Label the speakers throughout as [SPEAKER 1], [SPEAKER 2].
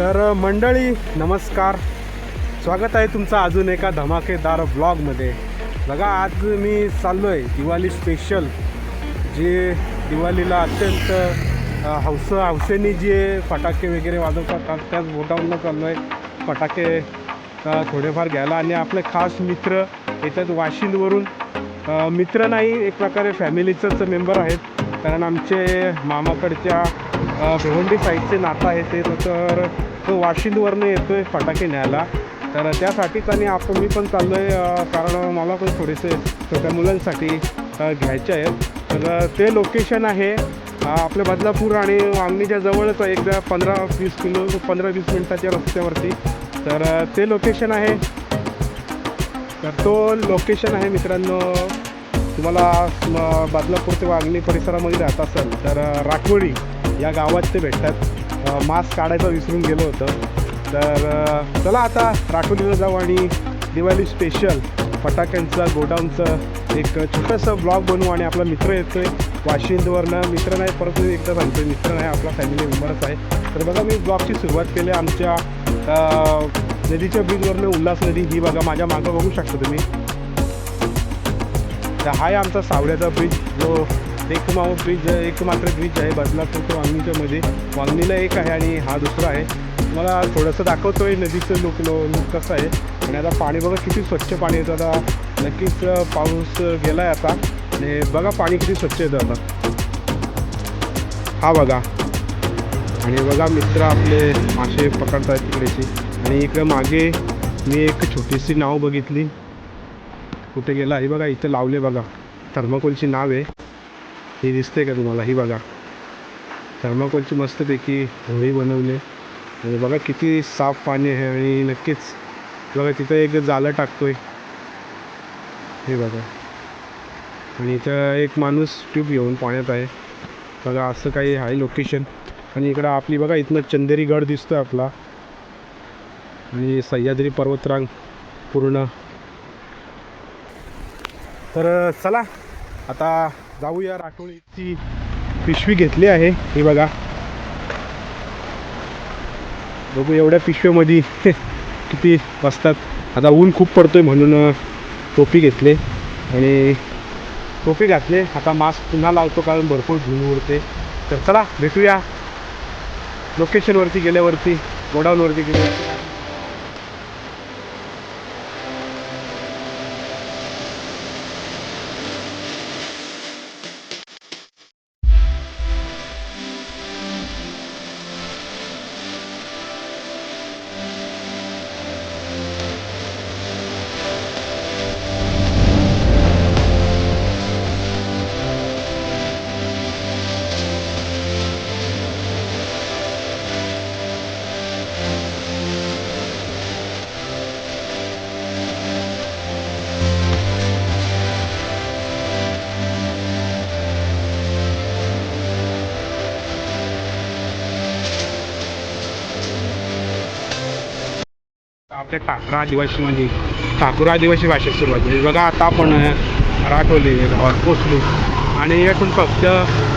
[SPEAKER 1] तर मंडळी नमस्कार. स्वागत आहे तुमचं अजून एका धमाकेदार ब्लॉगमध्ये. बघा आज मी चाललो आहे दिवाळी स्पेशल जे दिवाळीला अत्यंत हौस हौसेने जे फटाके वगैरे वाजवतात त्याच बोटावरनं चाललो आहे फटाके थोडेफार घ्यायला आणि आपले खास मित्र येतात वाशिंदवरून. मित्र नाही एक प्रकारे फॅमिलीचंच मेंबर आहेत. कारण आमचे मामाकडच्या भिवंडी साईडचे नातं आहे ते तर तो वाशिंदवरनं येतो आहे फटाके न्यायला. तर त्यासाठीच आणि आपण मी पण चाललो आहे कारण मला पण थोडेसे छोट्या मुलांसाठी घ्यायचे आहेत. तर ते लोकेशन आहे आपल्या बदलापूर आणि वांगणीच्या जवळच आहे एकदा पंधरा वीस किलो पंधरा वीस मिनटाच्या रस्त्यावरती. तर ते लोकेशन आहे. तर तो लोकेशन आहे मित्रांनो तुम्हाला बदलापूर ते वांगणी परिसरामध्ये राहत असेल तर अ, राठोडी. या गावात ते भेटतात. मास्क काढायचं विसरून गेलो होतं. तर चला आता राठोलीला जाऊ आणि दिवाळी स्पेशल फटाक्यांचं गोडाऊनचं एक छोटंसं ब्लॉग बनवू आणि आपला मित्र येतोय. वाशिंदवरनं. मित्र नाही परत एकदा सांगतोय. मित्र नाही आपला फॅमिली मेंबरच आहे. तर बघा मी ब्लॉगची सुरुवात केली. आमच्या नदीच्या ब्रिजवरनं उल्हास नदी ही बघा माझ्या मागं बघू शकता तुम्ही. तर हा आहे आमचा सावड्याचा ब्रिज जो एक माव ब्रिज एक मात्र ब्रिज आहे बदलापूर ते वांगणीच्या मध्ये. वांगणीला एक आहे आणि हा दुसरा आहे. मला थोडंसं दाखवतोय नदीचं लुक लुक कसं आहे. आणि आता पाणी बघा किती स्वच्छ पाणी येतं आता. नक्कीच पाऊस गेला आहे आता. आणि बघा पाणी किती स्वच्छ येतं आता. हा बघा. आणि बघा मित्र आपले मासे पकडतात तिकडेची. आणि इकडं मागे मी एक छोटीशी नाव बघितली. कुठे गेला? आहे बघा इथं लावले बघा. थर्माकोलची नाव आहे. ही दिसते का तुम्हाला? ही बघा. थर्माकोलची मस्तपैकी होळी बनवली. आणि बघा किती साफ पाणी आहे आणि नक्कीच बघा तिथं एक जालं आहे हे बघा. आणि इथं एक माणूस ट्यूब घेऊन पाण्यात आहे. बघा असं काही आहे लोकेशन. आणि इकडं आपली बघा इथनं चंदेरी गड आहे आपला. आणि सह्याद्री पर्वतरांग पूर्ण. तर चला. आता जाऊया राठोळीची पिशवी घेतली आहे. हे बघा. बघू एवढ्या पिशव्यामध्ये किती बसतात. आता ऊन खूप पडतोय म्हणून टोपी घेतले. आणि टोपी घातले. आता मास्क पुन्हा लावतो कारण भरपूर धुऊन उडते. तर चला भेटूया. लोकेशनवरती गेल्यावरती गोडाऊनवरती गेल्यावरती. आपल्या ठाकूर म्हणजे ठाकूर आदिवासी भाषेत सुरुवात झाली. बघा आता आपण राठवली गावात पोचलो आणि यातून फक्त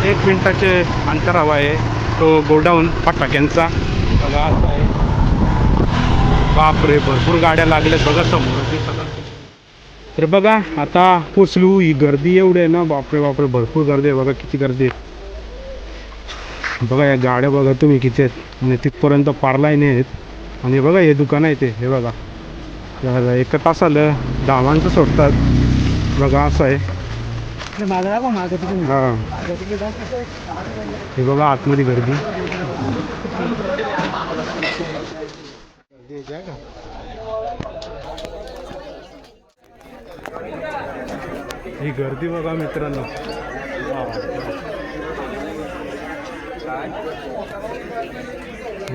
[SPEAKER 1] एक मिनटाचे अंतर हवा आहे. तो गोडाऊन फटाक्यांचा. बघा असा आहे बापरे भरपूर गाड्या लागल्यात बघा समोर तर बघा आता पोचलू ही गर्दी एवढी आहे ना बापरे बापरे भरपूर गर्दी आहे. बघा किती गर्दी आहे. बघा या गाड्या बघा तुम्ही किती आहेत. म्हणजे तिथपर्यंत पारलाय नाही आहेत. आणि बघा हे दुकान आहे ते. हे बघा. तर एक तास आलं. माणसं सोडतात. बघा असं आहे. हां. हे बघा आतमध्ये गर्दी. ही गर्दी बघा मित्रांनो.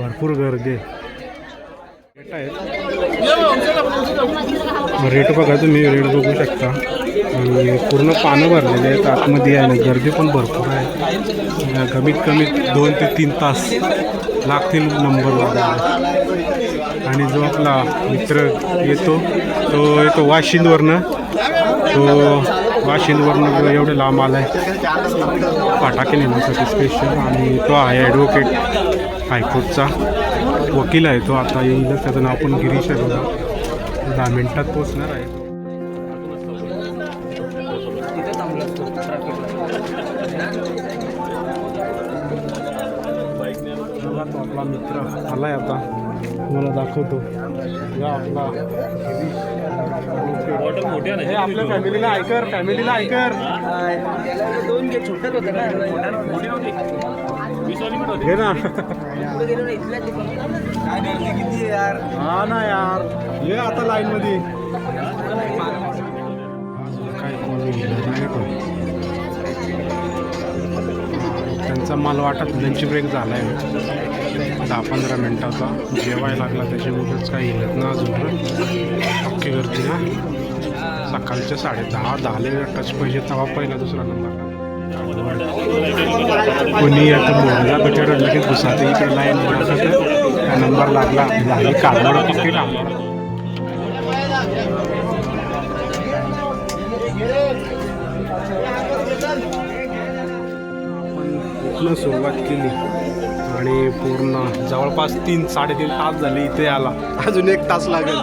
[SPEAKER 1] भरपूर गर्दी आहे. रेट आहेत रेट बघा तुम्ही रेट बघू शकता. आणि पूर्ण पानं भरलेले आहेत आतमध्ये आहे ना गर्दी पण भरपूर आहे. कमीत कमी दोन ते तीन तास लागतील नंबर आणि जो आपला मित्र येतो तो येतो वाशिंदवरनं. तो वाशिंदवरनं एवढं लांब आला आहे फटाके नेण्यासाठी स्पेशल आणि तो आहे ॲडव्होकेट हायकोर्टचा. वकील आहे तो आता येईल. त्याचं नाव पण गिरीश आहे बघा. दहा मिनिटात पोचणार आहे. आपला मित्र आलाय आता. तुम्हाला दाखवतो. या आपला. हे आपल्या फॅमिलीला ऐकर फॅमिलीला ऐकर
[SPEAKER 2] दोन घे ना.
[SPEAKER 1] हा ना यार. ये आता लाईन मध्ये काय कोणी घेणार नाही पण त्यांचा माल वाटत लंच ब्रेक झाला आहे दहा पंधरा मिनटाचा. जेवायला लागला त्याच्यामुळेच काही हिलत ना अजून. पक्की गर्दी ना. सकाळचे साडे दहा दहाला टच पाहिजे तेव्हा पहिला दुसरा नंबर कोणी आता मोहनला भेटेल लगेच घुसाते इकडे लाईन त्या नंबर लागला झाली काढणार पक्की काढणार इथनं सुरुवात केली आणि पूर्ण जवळपास तीन साडेतीन तास झाले इथे आला अजून एक तास लागेल.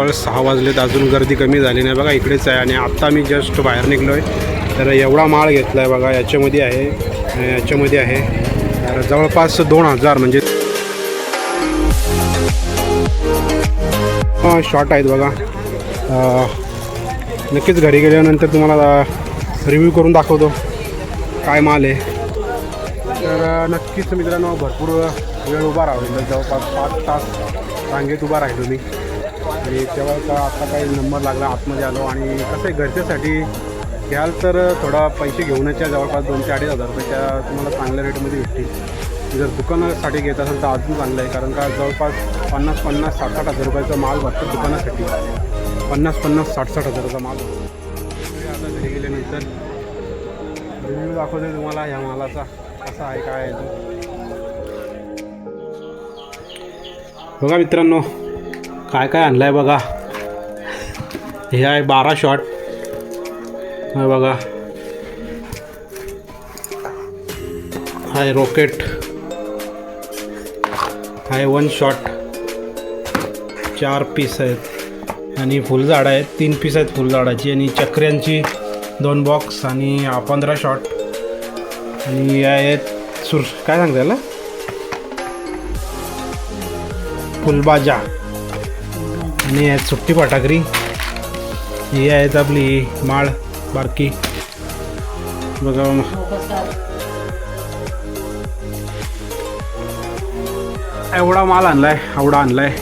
[SPEAKER 2] हालत
[SPEAKER 1] जवळ सहा वाजलेत अजून गर्दी कमी झाली नाही. बघा इकडेच आहे आणि आत्ता मी जस्ट बाहेर निघलो आहे तर एवढा माळ घेतला आहे बघा याच्यामध्ये आहे याच्यामध्ये आहे. तर जवळपास दोन हजार म्हणजे शॉर्ट आहेत बघा. नक्कीच घरी गेल्यानंतर तुम्हाला रिव्ह्यू करून दाखवतो काय माल आहे. तर नक्कीच मित्रांनो भरपूर वेळ उभा राहिलो. जवळपास पाच तास रांगेत उभा राहिलो मी. आणि तेव्हा का आता काही नंबर लागला आतमध्ये आलो आणि कसं आहे घरच्यासाठी घ्याल तर थोडा पैसे घेऊनच्या जवळपास दोन ते अडीच हजार रुपयाच्या तुम्हाला चांगल्या रेटमध्ये भेटतील. जर दुकानासाठी घेत असेल तर अजून चांगलं आहे कारण का जवळपास पन्नास पन्नास साठ साठ हजार रुपयाचा माल भरतो दुकानासाठी. पन्नास पन्नास साठ साठ हजाराचा माल भरतो. आता घरी गेल्यानंतर रिव्ह्यू दाखवते तुम्हाला ह्या मालाचा कसा आहे काय आहे बघा मित्रांनो काय काय आणलं आहे बघा. हे आहे बारा शॉट हे बघा. High rocket high one shot चार पीस आहेत. आणि फुलझाड आहेत. तीन पीस आहेत फुलझाडाची आणि चक्र्यांची दोन बॉक्स आणि पंधरा शॉट आणि आहेत सुर काय सांगता याला? फुलबाजा. आणि आहेत सुट्टी पाटाकरी. ही आहेत आपली माळ बारकी. बघा एवढा माल आणलाय एवढा आणलाय.